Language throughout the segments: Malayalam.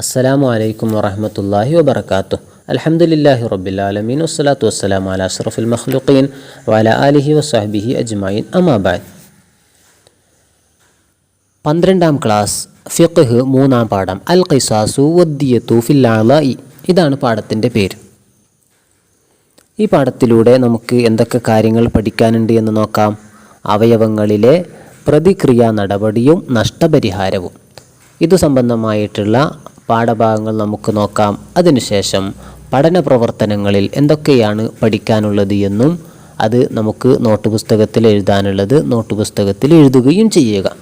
അസ്സലാമു അലൈക്കും വറഹമത്തല്ലാഹി വബർക്കാത്തു അലഹമുല്ലാഹി റബ്ബിൽ ആലമീൻ. വസ്സലാത്തു വസ്സലാമു അല അഷ്റഫുൽ മഖ്ലുഖീൻ വാല ആലിഹി വസ്വഹ്ബിഹി അജ്മഈൻ. അമാബാദ് പന്ത്രണ്ടാം ക്ലാസ് ഫിഖ് മൂന്നാം പാഠം. അൽ ഖിസാസു വദ്ദിയത്തു ആളായി ഇതാണ് പാഠത്തിന്റെ പേര്. ഈ പാഠത്തിലൂടെ നമുക്ക് എന്തൊക്കെ കാര്യങ്ങൾ പഠിക്കാനുണ്ട് എന്ന് നോക്കാം. അവയവങ്ങളിലെ പ്രതിക്രിയാ നടപടിയും നഷ്ടപരിഹാരവും. ഇതു സംബന്ധമായിട്ടുള്ള പാഠഭാഗങ്ങൾ നമുക്ക് നോക്കാം. അതിനുശേഷം പഠന പ്രവർത്തനങ്ങളിൽ എന്തൊക്കെയാണ് പഠിക്കാനുള്ളത് എന്നും അത് നമുക്ക് നോട്ട് പുസ്തകത്തിൽ എഴുതാനുള്ളത് നോട്ട് പുസ്തകത്തിൽ എഴുതുകയും ചെയ്യുക.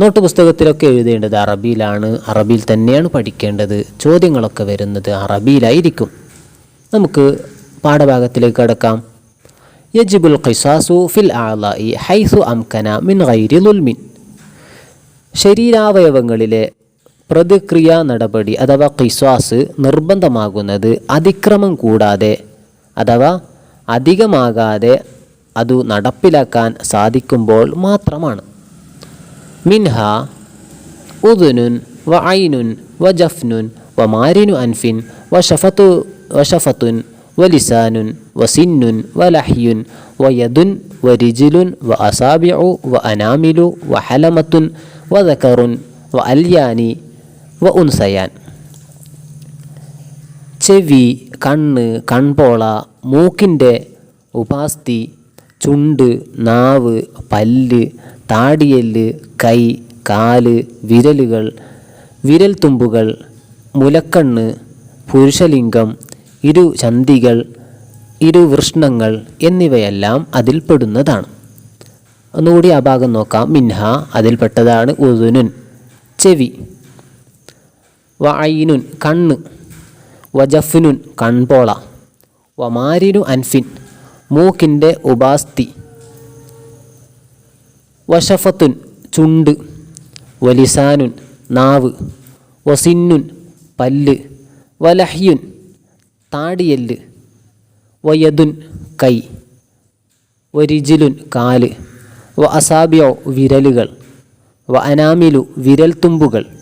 നോട്ട് പുസ്തകത്തിലൊക്കെ എഴുതേണ്ടത് അറബിയിലാണ് അറബിയിൽ തന്നെയാണ് പഠിക്കേണ്ടത്. ചോദ്യങ്ങളൊക്കെ വരുന്നത് അറബിയിലായിരിക്കും. നമുക്ക് പാഠഭാഗത്തിലേക്ക് കടക്കാം. യജിബുൽ ഖിസാസു ഫിൽ ആളായി ഹൈസു അംകന മിൻ ഗൈരി ലുൽമിൻ. ശരീരാവയവങ്ങളിലെ പ്രതിക്രിയാ നടപടി അഥവാ ഖിസ്വാസ് നിർബന്ധമാകുന്നത് അതിക്രമം കൂടാതെ അഥവാ അധികമാകാതെ അതു നടപ്പിലാക്കാൻ സാധിക്കുമ്പോൾ മാത്രമാണ്. മിൻഹ ഉദുനുൻ വ ഐനുൻ വ ജഫ്നുൻ വ മാരിനു അൻഫിൻ വ ഷഫത്തു വ ഷഫത്തുൻ വ ലിസാനുൻ വ സിന്നുൻ വ ലഹ്യുൻ വ യദുൻ വ രിജിലുൻ വ അസാബിഉ വ അനാമിലു വ ഹലമത്തുൻ വ ദക്കറുൻ വ അല്യാനി വ ഉൻസയാൻ ചെവി കണ്ണ് കൺപോള മൂക്കിന്റെ ഉപാസ്തി ചുണ്ട് നാവ് പല്ല് താടിയെല്ല് കൈ കാൽ വിരലുകൾ വിരൽ തുമ്പുകൾ മുലക്കണ്ണ് പുരുഷലിംഗം ഇരു ചന്തികൾ ഇരു വൃഷ്ണങ്ങൾ എന്നിവയെല്ലാം അതിൽപ്പെടുന്നതാണ് ഒന്നുകൂടി ആ ഭാഗം നോക്കാം. മിൻഹ അതിൽപ്പെട്ടതാണ് ഉദുനുൻ. ചെവി. വഅയിനുൻ കണ്ണ്. വജഫിനുൻ കൺപോള. വമാരിനു അൻഫിൻ. മൂക്കിന്റെ ഉപാസ്തി. വഷഫത്തുൻ ചുണ്ട്. വലിസാനുൻ നാവ്. വസിന്നുൻ പല്ല്. വലഹ്യുൻ താടിയെല്ല്. വയതുൻ കൈ. വരിജിലുൻ കാൽ. വ അസാബിയോ വിരലുകൾ. വ അനാമിലു വിരൽത്തുമ്പുകൾ.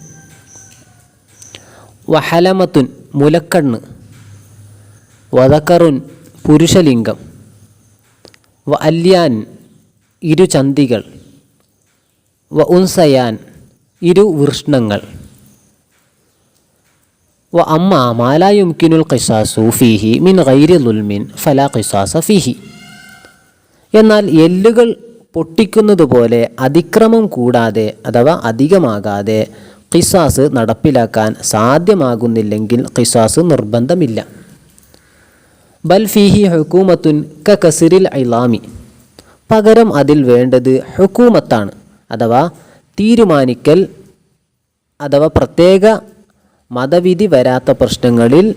വഹലമത്തുൻ മുലക്കണ്ണ്. വതക്കറുൻ പുരുഷലിംഗം. വ അല്യാൻ ഇരുചന്തികൾ വ ഉൻസയാൻ ഇരു വൃഷ്ണങ്ങൾ. വ അമ്മ മാലായുംകിനുൽ ഖിസാസു ഫീഹി മിൻ ഗൈരി ലുൽമിൻ ഫലാ ഖിസാസ ഫീഹി. എന്നാൽ എല്ലുകൾ പൊട്ടിക്കുന്നത് പോലെ അതിക്രമം കൂടാതെ അഥവാ അധികമാകാതെ ഖിസാസ് നടപ്പിലാക്കാൻ സാധ്യമാകുന്നില്ലെങ്കിൽ ഖിസാസ് നിർബന്ധമില്ല. ബൽ ഫീഹി ഹുക്കൂമത്തുൻ ക കസിറിൽ ഐലാമി പകരം അതിൽ വേണ്ടത് ഹുക്കൂമത്താണ്. അഥവാ തീരുമാനിക്കൽ അഥവാ പ്രത്യേക മതവിധി വരാത്ത പ്രശ്നങ്ങളിൽ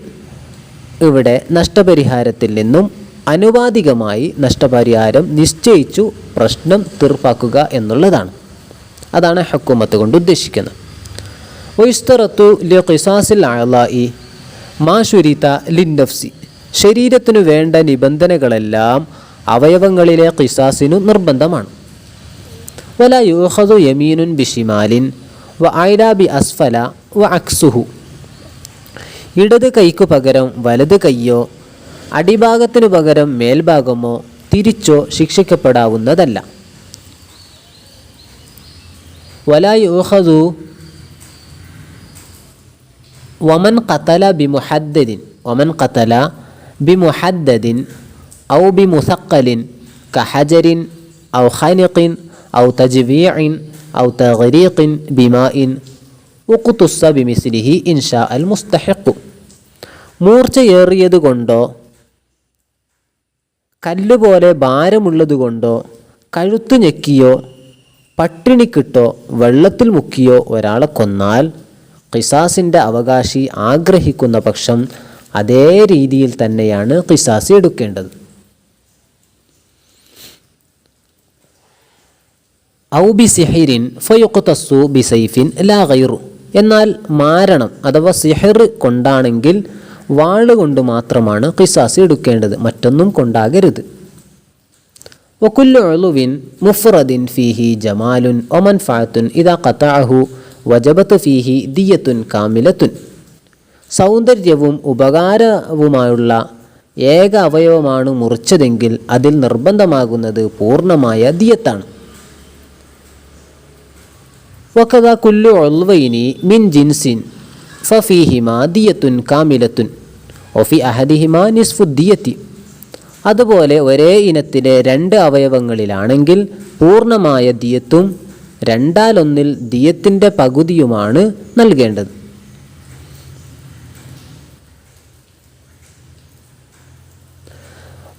ഇവിടെ നഷ്ടപരിഹാരത്തിൽ നിന്നും അനുപാതികമായി നഷ്ടപരിഹാരം നിശ്ചയിച്ചു പ്രശ്നം തീർപ്പാക്കുക എന്നുള്ളതാണ്. അതാണ് ഹക്കുമത്ത് കൊണ്ട് ഉദ്ദേശിക്കുന്നത്. ഒയ്സ്തറത്തു ലിസാസിൽ അളായി മാ ലിൻഡഫ്സി ശരീരത്തിനു വേണ്ട നിബന്ധനകളെല്ലാം അവയവങ്ങളിലെ ഖിസാസിനു നിർബന്ധമാണ്. വല യൂഹദു യമീനുൻ ബിഷിമാലിൻ വ ഐരാബി അസ്ഫല വ അക്സുഹു. ഇടത് കൈക്കു പകരം വലത് കൈയോ അടിഭാഗത്തിനു പകരം മേൽഭാഗമോ തിരിച്ചോ ശിക്ഷിക്കപ്പെടാവുന്നതല്ല. വല യൂഹദു വമൻ ഖതല ബിമുഹദ്ദിൻ വമൻ ബി മുഹദ്ദിൻ ഔ ബി മുസക്കലിൻ കഹജരിൻ ഔ ഖനിഖിൻ ഔ തജ്വീഇൻ ഔ തഗ്രീഖിൻ ബിമാഇൻ ഉഖ്തുസ്സ ബിമിസ്ലിഹി ഇൻഷാ അൽ മുസ്തഹിഖു മൂർച്ചയേറിയത് കൊണ്ടോ കല്ലുപോലെ ഭാരമുള്ളതുകൊണ്ടോ കഴുത്തു ഞെക്കിയോ പട്ടിണിക്കിട്ടോ വെള്ളത്തിൽ മുക്കിയോ ഒരാളെ കൊന്നാൽ ഖിസാസിന്റെ അവകാശി ആഗ്രഹിക്കുന്ന പക്ഷം അതേ രീതിയിൽ തന്നെയാണ് ഖിസാസ് എടുക്കേണ്ടത്. ഔ ബി സിഹിരിൻ ഫയുഖ്തസ്സു ബി സൈഫിൻ ലാ ഗൈറു. എന്നാൽ മാരണം അഥവാ സിഹിർ കൊണ്ടാണെങ്കിൽ വാളുകൊണ്ട് മാത്രമാണ് ഖിസാസ് എടുക്കേണ്ടത് മറ്റൊന്നും കൊണ്ടാകരുത്. വക്കുല്ലു ഉളുവിൻ മുഫ്രദിൻ ഫീഹി ജമാലുൻ ഒമൻ ഫാത്തുൻ ഇതാ ഖത്തഅഹു വജബത്ത് ഫീഹി ദിയത്തുൻ കാമിലത്തുൻ. സൗന്ദര്യവും ഉപകാരവുമായുള്ള ഏക അവയവമാണ് മുറിച്ചതെങ്കിൽ അതിൽ നിർബന്ധമാകുന്നത് പൂർണമായ ദിയത്താണ്. വക്കത കുല്ലു ഒൽവൈനി മിൻ ജിൻസിൻ ഫഫീഹിമ ദിയത്തുൻ കാമിലത്തുൻ. ഒഫി അഹദിഹിമ നിസ്ഫുദ്ദിയത്തി അതുപോലെ ഒരേ ഇനത്തിലെ രണ്ട് അവയവങ്ങളിലാണെങ്കിൽ പൂർണമായ ദിയത്തും രണ്ടാലൊന്നിൽ ദിയത്തിന്റെ പകുതിയുമാണ് നൽകേണ്ടത്.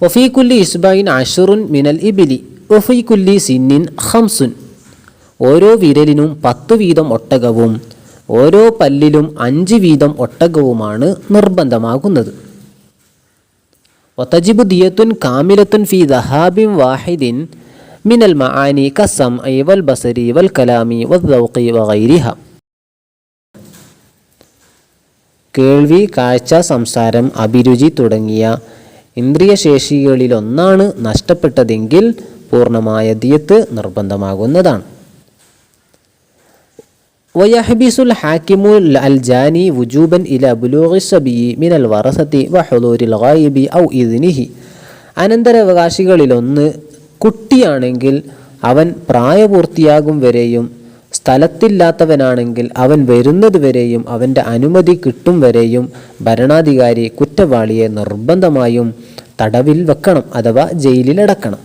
ഒഫീക്കുല്ലി കുല്ലി ഇസ്ബൈൻ അഷുറുൻ മിനൽ ഇബിലി ഒഫീക്കുല്ലി കുല്ലി സിന്നിൻ ഹംസുൻ ഓരോ വിരലിനും പത്ത് വീതം ഒട്ടകവും ഓരോ പല്ലിലും അഞ്ച് വീതം ഒട്ടകവുമാണ് നിർബന്ധമാകുന്നത്. ഒത്തജിബു ദിയത്തുൻ കാമിലത്തുൻ ഫി ദഹാബിൻ വാഹിദിൻ മിനൽ മആനി കസം വൽ ബസരി വൽ കലാമി വദ്ദൗഖി വഗൈരിഹ കേൾവി കാഴ്ച സംസാരം അഭിരുചി തുടങ്ങിയ ഇന്ദ്രിയശേഷികളിലൊന്നാണ് നഷ്ടപ്പെട്ടതെങ്കിൽ പൂർണ്ണമായ ദിയത്ത് നിർബന്ധമാകുന്നതാണ് ويحبس الحاكم الجاني وجوبا إلى بلوغ الصبي من الورثة وحضور الغائب أو إذنه അനന്തരാവകാശികളിലൊന്ന് കുട്ടിയാണെങ്കിൽ അവൻ പ്രായപൂർത്തിയാകും വരെയും സ്ഥലത്തില്ലാത്തവനാണെങ്കിൽ അവൻ വരുന്നത് വരെയും അവന്റെ അനുമതി കിട്ടും വരെയും ഭരണാധികാരി കുറ്റവാളിയെ നിർബന്ധമായും തടവിൽ വെക്കണം അഥവാ ജയിലിലടക്കണം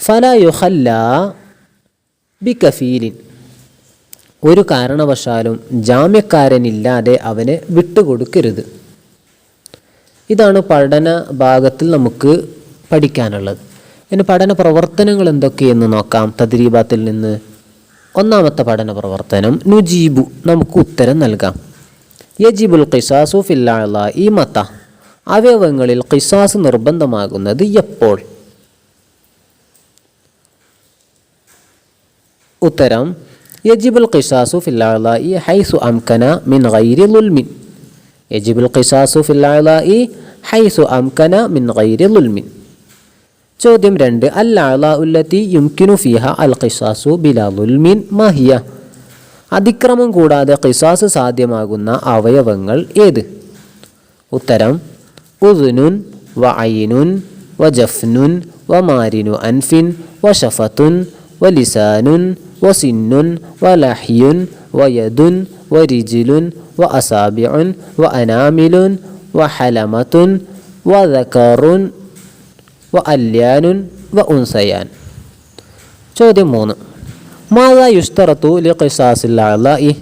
ഫല യുഹല്ല ബി കഫീലിൻ ഒരു കാരണവശാലും ജാമ്യക്കാരനില്ലാതെ അവനെ വിട്ടുകൊടുക്കരുത്. ഇതാണ് പഠന ഭാഗത്തിൽ നമുക്ക് പഠിക്കാനുള്ളത്. ഇനി പഠന പ്രവർത്തനങ്ങൾ എന്തൊക്കെയെന്ന് നോക്കാം. തദ്രീബാത്തിൽ നിന്ന് ഒന്നാമത്തെ പഠന പ്രവർത്തനം നുജീബു നമുക്ക് ഉത്തരം നൽകാം. യജിബുൽ ഖിസാസു ഫില്ലാള ഈ മത്ത അവയവങ്ങളിൽ ഖിസാസ് നിർബന്ധമാകുന്നത് എപ്പോൾ? ഉത്തരം യജിബുൽ ഖിസാസു ഈ ഹൈസു അംകന മിൻ ഗൈരി ലുൽമിൻ. യജിബുൽ ഖിസാസു ഈ ഹൈസു അംകന മിൻ ഗൈരി ലുൽമിൻ. ചോദ്യം രണ്ട്. അല്ലാള ഉല്ലത്തി യുംകിനു ഫിഹ അൽ ഖിസാസു ബിലാ ലുൽമിൻ മാഹിയ. അതിക്രമം കൂടാതെ ഖിസാസ് സാധ്യമാകുന്ന അവയവങ്ങൾ ഏത്? ഉത്തരം ഉദുനുൻ വ ഐനുൻ വ ജഫ്നുൻ വ മാരിനു അൻഫിൻ വ ഷഫത്തുൻ വ ലിസാനുൻ വ സിന്നുൻ വ ലഹ്യുൻ വ യദുൻ വ റിജിലുൻ വ അസാബിഉൻ വ അനാമിലുൻ വ ഹലമത്തുൻ വ ദക്കറുൻ വ അല്യാനുൻ വ ഉൻസയാൻ. ചോദ്യം മൂന്ന്. മാതാ യുസ്തറത്തു ലി ഖിസാസിൽ അളായി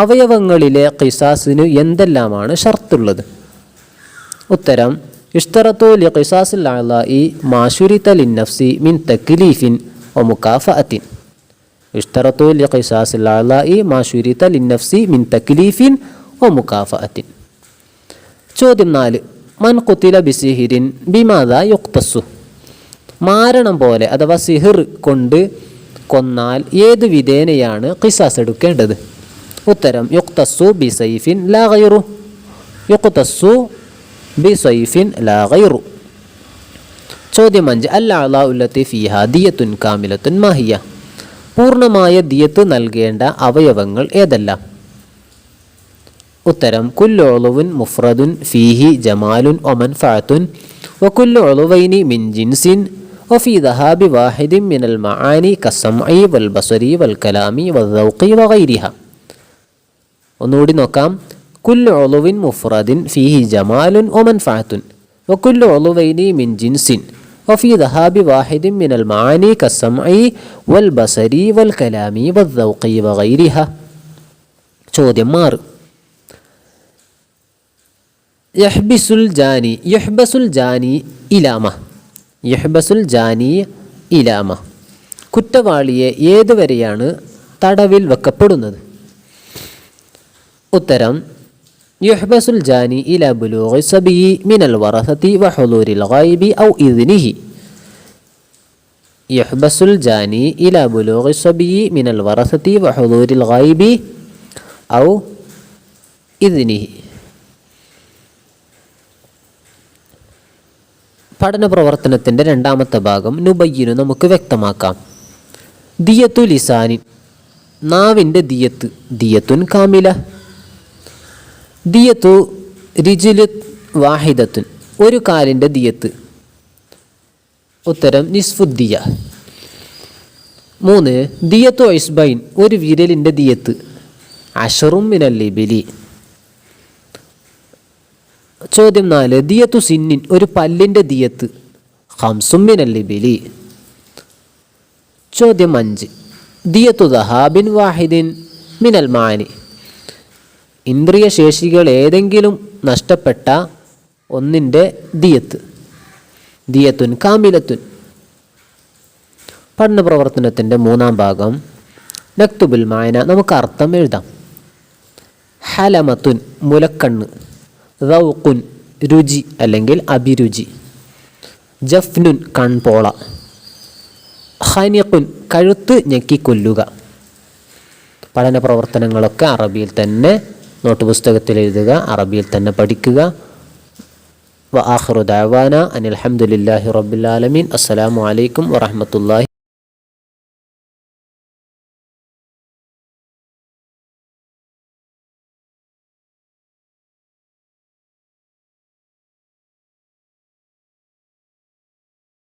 അവയവങ്ങളിലെ ഖിസാസിന് എന്തെല്ലാമാണ് ഷർത്തുള്ളത്? ഉത്തരം യുസ്തറത്തു ലി ഖിസാസിൽ അളായി മാഷുരിത ലിന്നഫ്സി മിൻ തക്ലീഫിൻ വ മുക്കാഫഅത്തിൻ യുസ്തറത്തു ലി ഖിസാസിൽ അളായി മാഷുരിത മിൻ തക്ലീഫിൻ മുക്കാഫഅത്തിൻ ചോദ്യം നാല്. മൻ കുത്തില ബിസിഹിരിൻ ബിമാത യുക്തസു. മാരണം പോലെ അഥവാ സിഹിർ കൊണ്ട് കൊന്നാൽ ഏത് വിധേനയാണ് ഖിസാസ് എടുക്കേണ്ടത്? ഉത്തരം യുക്തസ്സു ബി സൈഫിൻ ലാ ഗൈറു. യുക്തസ്സു ബി സൈഫിൻ ലാ ഗൈറു. ചോദ്യം അഞ്ച് അല്ലാത്തുൻ കാമിലത്തുൻ മാഹിയ. പൂർണമായ ദിയത്ത് നൽകേണ്ട അവയവങ്ങൾ ഏതെല്ലാം? ഉത്തരം കുല്ലു ഒളുവുൻ മുഫ്രദുൻ ഫീഹി ജമാലുൻ ഒമൻഫഅത്തുൻ വകുല്ലു ഒളുവൈനി മിൻ ജിൻസിൻ وفي ذهاب واحد من المعاني كالسمع والبصر والكلام والذوق وغيرها ഒന്നുകൂടി നോക്കാം കുല്ലു ഒളുവിൻ മുഫ്രദിൻ ഫീഹി ജമാലുൻ ഒമൻഫഅത്തുൻ വകുല്ലു ഒളുവൈനി മിൻ ജിൻസിൻ وفي ذهاب واحد من المعاني كالسمع والبصر والكلام والذوق وغيرها ചോദ്യം മാറ് യഹ്ബിസുൽ ജാനി യഹ്ബസുൽ ജാനി ഇലാമ യഹ്ബസുൽ ജാനി ഇലാമ. കുറ്റവാളിയെ ഏതുവരെയാണ് തടവിൽ വെക്കപ്പെടുന്നത്? ഉത്തരം യുഹ്ബസുൽ ജാനി ഇല ബുലൂഗി സബി മിനൽ വറസതി വഹുലൂരിൽ ഗൈബി ഔ ഇദ്നിഹി. യുഹ്ബസുൽ ജാനി ഇല ബുലൂഗി സബി മിനൽ വറസതി വഹുലൂരിൽ ഗൈബി ഔ ഇദ്നിഹി. പഠന പ്രവർത്തനത്തിന്റെ രണ്ടാമത്തെ ഭാഗം നുബയ്യനു നമുക്ക് വ്യക്തമാക്കാം. ദിയത്തു ലിസാനിൻ നാവിന്റെ ദിയത്ത് ദിയത്തുൻ കാമില. ദിയത്തു റിജിലു വാഹിദത്തുൻ. ഒരു കാലിന്റെ ദിയത്ത്. ഉത്തരം നിസ്ഫുദ്ദിയ. മൂന്ന് ദിയത്തു ഐസ്ബൈൻ ഒരു വിരലിന്റെ ദിയത്ത്. അഷറും മിനല്ലിബിലി ചോദ്യം നാല് ദിയത്തു സിന്നിൻ ഒരു പല്ലിന്റെ ദിയത്ത്. ഹംസും മിനല്ലിബിലി ചോദ്യം അഞ്ച് ദിയത്തു ദഹാബിൻ വാഹിദിൻ മിനൽ മാനി. ഇന്ദ്രിയ ശേഷികൾ ഏതെങ്കിലും നഷ്ടപ്പെട്ട ഒന്നിന്റെ ദിയത്ത്. ദിയത്തുൻ കാമിലത്തുൻ. പഠന പ്രവർത്തനത്തിന്റെ മൂന്നാം ഭാഗം. നക്തുബുൽ മായന നമുക്ക് അർത്ഥം എഴുതാം. ഹലമത്തുൻ മുലക്കണ്ണ്. റൗക്കുൻ രുചി അല്ലെങ്കിൽ അഭിരുചി. ജഫ്നുൻ കൺപോള. ഹനിഖുൻ കഴുത്ത് ഞെക്കിക്കൊല്ലുക. പഠന പ്രവർത്തനങ്ങളൊക്കെ അറബിയിൽ തന്നെ നോട്ട് പുസ്തകത്തിൽ എഴുതുക അറബിയിൽ തന്നെ പഠിക്കുക. വ ആഖിറു ദഅവാന അനിൽ ഹംദുലില്ലാഹി റബ്ബിൽ